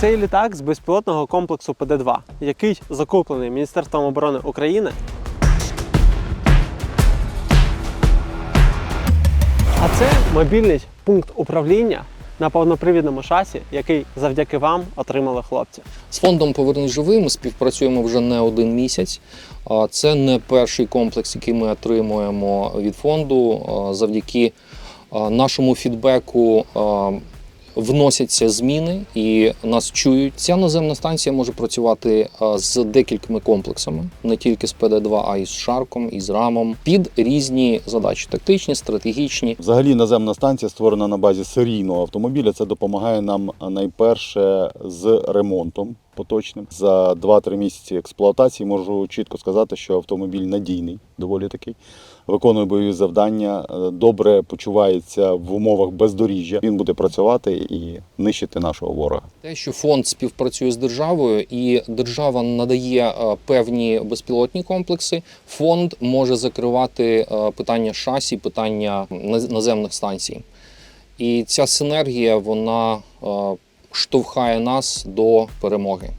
Цей літак з безпілотного комплексу ПД-2, який закуплений Міністерством оборони України. А це мобільний пункт управління на повнопривідному шасі, який завдяки вам отримали хлопці. З фондом Повернись живим співпрацюємо вже не один місяць. Це не перший комплекс, який ми отримуємо від фонду. Завдяки нашому фідбеку вносяться зміни і нас чують. Ця наземна станція може працювати з декількома комплексами, не тільки з ПД-2, а й з Шарком, і з рамом під різні задачі тактичні, стратегічні. Взагалі наземна станція створена на базі серійного автомобіля. Це допомагає нам найперше з ремонтом поточним. За 2-3 місяці експлуатації можу чітко сказати, що автомобіль надійний, доволі такий. Виконує бойові завдання, е, добре почувається в умовах бездоріжжя. Він буде працювати і нищити нашого ворога. Те, що фонд співпрацює з державою, і держава надає е, певні безпілотні комплекси, фонд може закривати е, питання шасі, питання наз- наземних станцій. І ця синергія вона штовхає нас до перемоги.